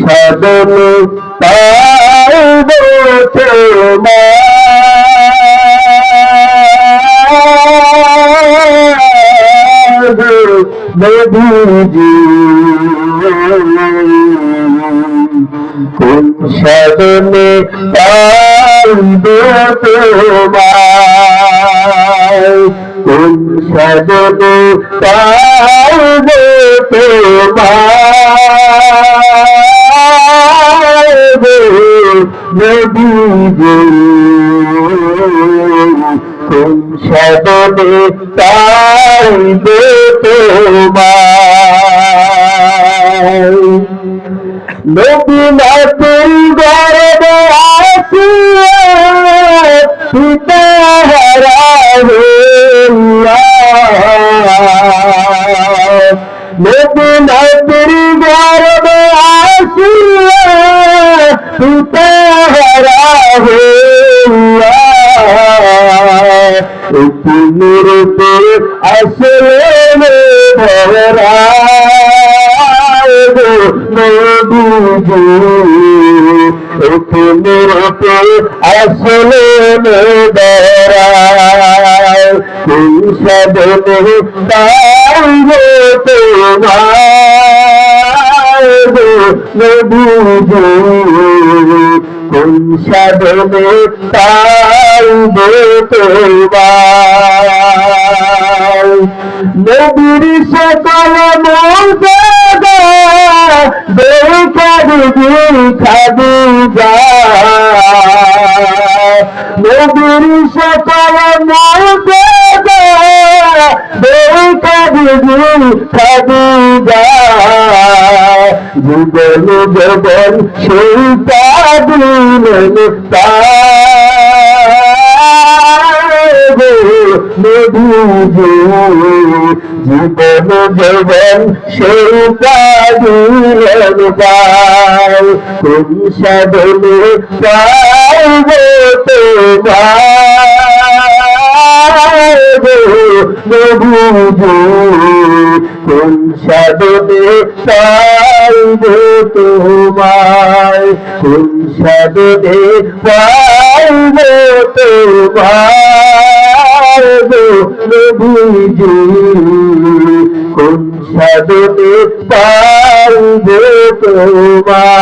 সাধনে পাইব তোমার কোন সাধনে পাইব তোমার কোন সাধনে পাইব তোমার কোন সাধনে পাইব তোমার গর্বে আসিয়া পিতা হারা নবী গর্বে আসিয়া পিতা হারা রূপে আসলে নবীজি মেরতে আসলে বেড়ায় কোন সাধনে তোমার নবীজি কোন সাধনে পাইব তোমার নবীর সকল খাদি যা নবীর সকল দিদি খাদি যা জীবন জীবন সেই জীবন জীবন সেই কাদিলেন পাই সাধনে পাইব তোমার কোন সাধনে পাইব তোমায়। কোন সাধনে পাইব তোমার প্রভুজি কোন সাধনে পাইব তোমার